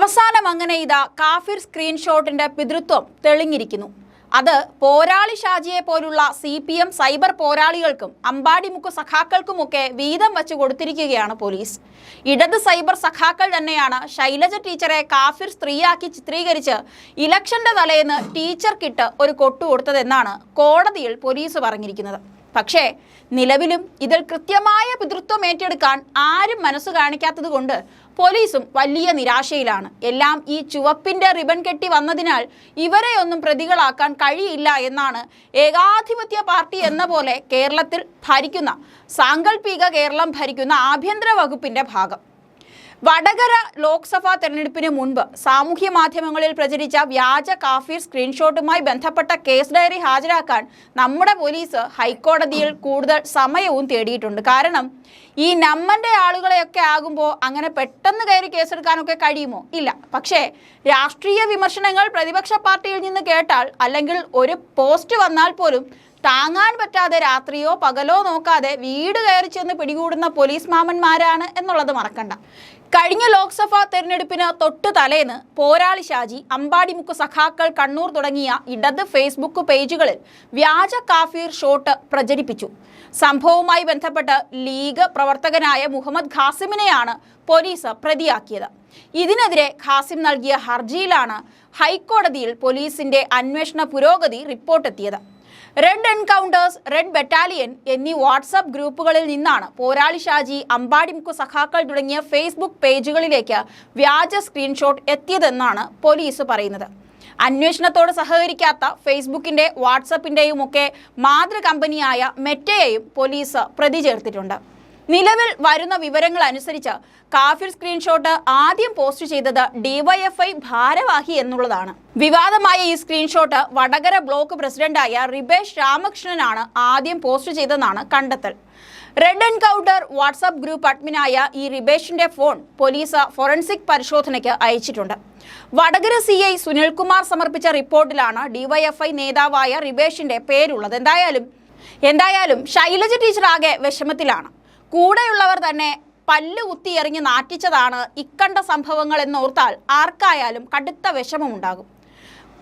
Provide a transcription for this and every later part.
അവസാനം അങ്ങനെ ഇതാ കാഫിർ സ്ക്രീൻഷോട്ടിന്റെ പിതൃത്വം തെളിഞ്ഞിരിക്കുന്നു. അത് പോരാളി ഷാജിയെ പോലുള്ള സി പി എം സൈബർ പോരാളികൾക്കും അമ്പാടിമുക്ക് സഖാക്കൾക്കുമൊക്കെ വീതം വെച്ചു കൊടുത്തിരിക്കുകയാണ് പോലീസ്. ഇടത് സൈബർ സഖാക്കൾ തന്നെയാണ് ശൈലജ ടീച്ചറെ കാഫിർ സ്ത്രീയാക്കി ചിത്രീകരിച്ച് ഇലക്ഷന്റെ തലേന്ന് ടീച്ചർക്കിട്ട് ഒരു കൊട്ടു കൊടുത്തതെന്നാണ് കോടതിയിൽ പോലീസ് പറഞ്ഞിരിക്കുന്നത്. പക്ഷേ നിലവിലും ഇതിൽ കൃത്യമായ പിതൃത്വം ഏറ്റെടുക്കാൻ ആരും മനസ്സ് കാണിക്കാത്തത് കൊണ്ട് പോലീസും വലിയ നിരാശയിലാണ്. എല്ലാം ഈ ചുവപ്പിന്റെ റിബൺ കെട്ടി വന്നതിനാൽ ഇവരെ ഒന്നും പ്രതികളാക്കാൻ കഴിയില്ല എന്നാണ് ഏകാധിപത്യ പാർട്ടി എന്ന പോലെ കേരളത്തിൽ ഭരിക്കുന്ന സാങ്കല്പിക കേരളം ഭരിക്കുന്ന ആഭ്യന്തര വകുപ്പിന്റെ ഭാഗം. വടകര ലോക്സഭാ തെരഞ്ഞെടുപ്പിന് മുൻപ് സാമൂഹ്യ മാധ്യമങ്ങളിൽ പ്രചരിച്ച വ്യാജ കാഫീർ സ്ക്രീൻഷോട്ടുമായി ബന്ധപ്പെട്ട കേസ് ഡയറി ഹാജരാക്കാൻ നമ്മുടെ പോലീസ് ഹൈക്കോടതിയിൽ കൂടുതൽ സമയവും തേടിയിട്ടുണ്ട്. കാരണം ഈ നമ്മന്റെ ആളുകളെയൊക്കെ ആകുമ്പോൾ അങ്ങനെ പെട്ടെന്ന് കയറി കേസെടുക്കാനൊക്കെ കഴിയുമോ? ഇല്ല. പക്ഷേ രാഷ്ട്രീയ വിമർശനങ്ങൾ പ്രതിപക്ഷ പാർട്ടിയിൽ നിന്ന് കേട്ടാൽ അല്ലെങ്കിൽ ഒരു പോസ്റ്റ് വന്നാൽ പോലും താങ്ങാൻ പറ്റാതെ രാത്രിയോ പകലോ നോക്കാതെ വീട് കയറി ചെന്ന് പിടികൂടുന്ന പോലീസ് മാമന്മാരാണ് എന്നുള്ളത് മറക്കണ്ട. കഴിഞ്ഞ ലോക്സഭാ തെരഞ്ഞെടുപ്പിന് തൊട്ട് തലേന്ന് പോരാളി ഷാജി അമ്പാടിമുക്ക് സഖാക്കൾ കണ്ണൂർ തുടങ്ങിയ ഇടത് ഫേസ്ബുക്ക് പേജുകളിൽ വ്യാജ കാഫീർ ഷോട്ട് പ്രചരിപ്പിച്ചു. സംഭവവുമായി ബന്ധപ്പെട്ട് ലീഗ് പ്രവർത്തകനായ മുഹമ്മദ് ഖാസിമിനെയാണ് പോലീസ് പ്രതിയാക്കിയത്. ഇതിനെതിരെ ഖാസിം നൽകിയ ഹർജിയിലാണ് ഹൈക്കോടതിയിൽ പോലീസിന്റെ അന്വേഷണ പുരോഗതി റിപ്പോർട്ടെത്തിയത്. റെഡ് എൻകൗണ്ടേഴ്സ് റെഡ് ബറ്റാലിയൻ എന്നീ വാട്സപ്പ് ഗ്രൂപ്പുകളിൽ നിന്നാണ് പോരാളി ഷാജി അമ്പാടിമുക്ക് സഖാക്കൾ തുടങ്ങിയ ഫേസ്ബുക്ക് പേജുകളിലേക്ക് വ്യാജ സ്ക്രീൻഷോട്ട് എത്തിയതെന്നാണ് പോലീസ് പറയുന്നത്. അന്വേഷണത്തോട് സഹകരിക്കാത്ത ഫേസ്ബുക്കിന്റെ വാട്സപ്പിന്റെയും ഒക്കെ മാതൃ കമ്പനിയായ മെറ്റയെയും പോലീസ് പ്രതി ചേർത്തിട്ടുണ്ട്. നിലവിൽ വരുന്ന വിവരങ്ങൾ അനുസരിച്ച് കാഫിർ സ്ക്രീൻഷോട്ട് ആദ്യം പോസ്റ്റ് ചെയ്തത് ഡിവൈഎഫ്ഐ ഭാരവാഹി എന്നുള്ളതാണ്. വിവാദമായ ഈ സ്ക്രീൻഷോട്ട് വടകര ബ്ലോക്ക് പ്രസിഡന്റായ റിബേഷ് രാമകൃഷ്ണനാണ് ആദ്യം പോസ്റ്റ് ചെയ്തതെന്നാണ് കണ്ടെത്തൽ. റെഡ് എൻകൗണ്ടർ വാട്സാപ്പ് ഗ്രൂപ്പ് അഡ്മിനായ ഈ റിബേഷിന്റെ ഫോൺ പോലീസ് ഫോറൻസിക് പരിശോധനയ്ക്ക് അയച്ചിട്ടുണ്ട്. വടകര സി ഐ സുനിൽകുമാർ സമർപ്പിച്ച റിപ്പോർട്ടിലാണ് ഡിവൈഎഫ്ഐ നേതാവായ റിബേഷിന്റെ പേരുള്ളത്. എന്തായാലും എന്തായാലും ശൈലജ ടീച്ചർ ആകെ വിഷമത്തിലാണ്. കൂടെയുള്ളവർ തന്നെ പല്ല് കുത്തിയെറിഞ്ഞ് നാറ്റിച്ചതാണ് ഇക്കണ്ട സംഭവങ്ങൾ എന്നോർത്താൽ ആർക്കായാലും കടുത്ത വിഷമമുണ്ടാകും.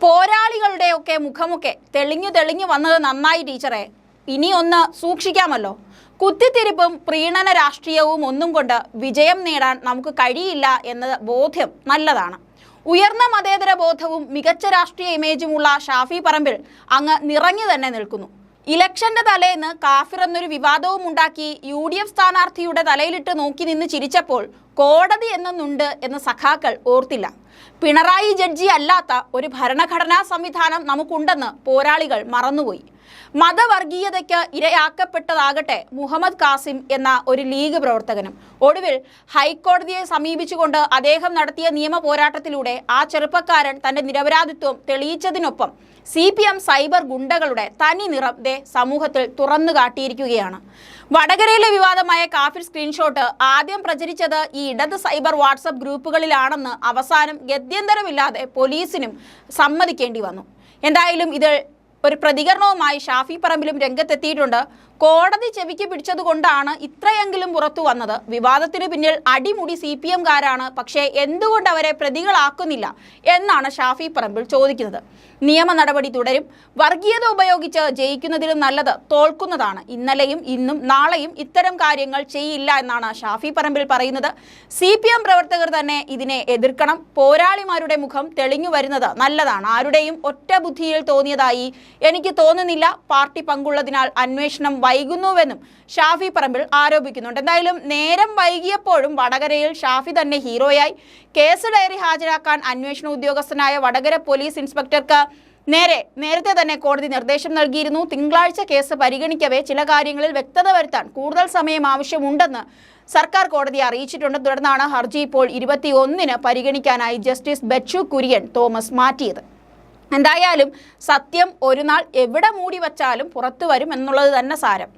പോരാളികളുടെയൊക്കെ മുഖമൊക്കെ തെളിഞ്ഞു തെളിഞ്ഞു വന്നത് നന്നായി ടീച്ചറെ. ഇനി ഒന്ന് സൂക്ഷിക്കാമല്ലോ. കുത്തിത്തിരിപ്പും പ്രീണന രാഷ്ട്രീയവും ഒന്നും കൊണ്ട് വിജയം നേടാൻ നമുക്ക് കഴിയില്ല എന്നത് ബോധ്യം നല്ലതാണ്. ഉയർന്ന മതേതര ബോധവും മികച്ച രാഷ്ട്രീയ ഇമേജുമുള്ള ഷാഫി പറമ്പിൽ അങ്ങ് നിറഞ്ഞു തന്നെ നിൽക്കുന്നു. ഇലക്ഷന്റെ തലേന്ന് കാഫിർ എന്നൊരു വിവാദവും ഉണ്ടാക്കി യു ഡി എഫ് സ്ഥാനാർത്ഥിയുടെ തലയിലിട്ട് നോക്കി നിന്ന് ചിരിച്ചപ്പോൾ കോടതി എന്നൊന്നുണ്ട് എന്ന് സഖാക്കൾ ഓർത്തില്ല. പിണറായി ജഡ്ജി അല്ലാത്ത ഒരു ഭരണഘടനാ സംവിധാനം നമുക്കുണ്ടെന്ന് പോരാളികൾ മറന്നുപോയി. മതവർഗീയതയ്ക്ക് ഇരയാക്കപ്പെട്ടതാകട്ടെ മുഹമ്മദ് കാസിം എന്ന ഒരു ലീഗ് പ്രവർത്തകനും. ഒടുവിൽ ഹൈക്കോടതിയെ സമീപിച്ചുകൊണ്ട് അദ്ദേഹം നടത്തിയ നിയമ പോരാട്ടത്തിലൂടെ ആ ചെറുപ്പക്കാരൻ തന്റെ നിരപരാധിത്വം തെളിയിച്ചതിനൊപ്പം സി പി എം സൈബർ ഗുണ്ടകളുടെ തനി നിറം ദേ സമൂഹത്തിൽ തുറന്നു കാട്ടിയിരിക്കുകയാണ്. വടകരയിലെ വിവാദമായ കാഫിർ സ്ക്രീൻഷോട്ട് ആദ്യം പ്രചരിച്ചത് ഈ ഇടത് സൈബർ വാട്സപ്പ് ഗ്രൂപ്പുകളിലാണെന്ന് അവസാനം ഗത്യന്തരമില്ലാതെ പോലീസിനും സമ്മതിക്കേണ്ടി വന്നു. എന്തായാലും ഇത് ഒരു പ്രതികരണവുമായി ഷാഫി പറമ്പിലും രംഗത്തെത്തിയിട്ടുണ്ട്. കോടതി ചെവിക്ക് പിടിച്ചതുകൊണ്ടാണ് ഇത്രയെങ്കിലും പുറത്തു വന്നത്. വിവാദത്തിന് പിന്നിൽ അടിമുടി സി പി എംകാരാണ്. പക്ഷേ എന്തുകൊണ്ട് അവരെ പ്രതികളാക്കുന്നില്ല എന്നാണ് ഷാഫി പറമ്പിൽ ചോദിക്കുന്നത്. നിയമ നടപടി തുടരും. വർഗീയത ഉപയോഗിച്ച് ജയിക്കുന്നതിലും നല്ലത് തോൽക്കുന്നതാണ്. ഇന്നലെയും ഇന്നും നാളെയും ഇത്തരം കാര്യങ്ങൾ ചെയ്യില്ല എന്നാണ് ഷാഫി പറമ്പിൽ പറയുന്നത്. സി പ്രവർത്തകർ തന്നെ ഇതിനെ എതിർക്കണം. പോരാളിമാരുടെ മുഖം തെളിഞ്ഞു വരുന്നത് നല്ലതാണ്. ആരുടെയും ഒറ്റ ബുദ്ധിയിൽ തോന്നിയതായി എനിക്ക് തോന്നുന്നില്ല പാർട്ടി പങ്കുള്ളതിനാൽ അന്വേഷണം വൈകുന്നുവെന്നും ഷാഫി പറമ്പിൽ ആരോപിക്കുന്നുണ്ട്. എന്തായാലും നേരം വൈകിയപ്പോഴും വടകരയിൽ ഷാഫി തന്നെ ഹീറോയായി. കേസ് ഡയറി ഹാജരാക്കാൻ അന്വേഷണ ഉദ്യോഗസ്ഥനായ വടകര പോലീസ് ഇൻസ്പെക്ടർക്ക് നേരെ നേരത്തെ തന്നെ കോടതി നിർദ്ദേശം നൽകിയിരുന്നു. തിങ്കളാഴ്ച കേസ് പരിഗണിക്കവേ ചില കാര്യങ്ങളിൽ വ്യക്തത വരുത്താൻ കൂടുതൽ സമയം ആവശ്യമുണ്ടെന്ന് സർക്കാർ കോടതിയെ അറിയിച്ചിട്ടുണ്ട്. തുടർന്നാണ് ഹർജി ഇപ്പോൾ ഇരുപത്തിയൊന്നിന് പരിഗണിക്കാനായി ജസ്റ്റിസ് ബച്ചു കുര്യൻ തോമസ് മാറ്റിയത്. എന്തായാലും സത്യം ഒരു നാൾ എവിടെ മൂടി വച്ചാലും പുറത്തു വരും എന്നുള്ളത് തന്നെ സാരം.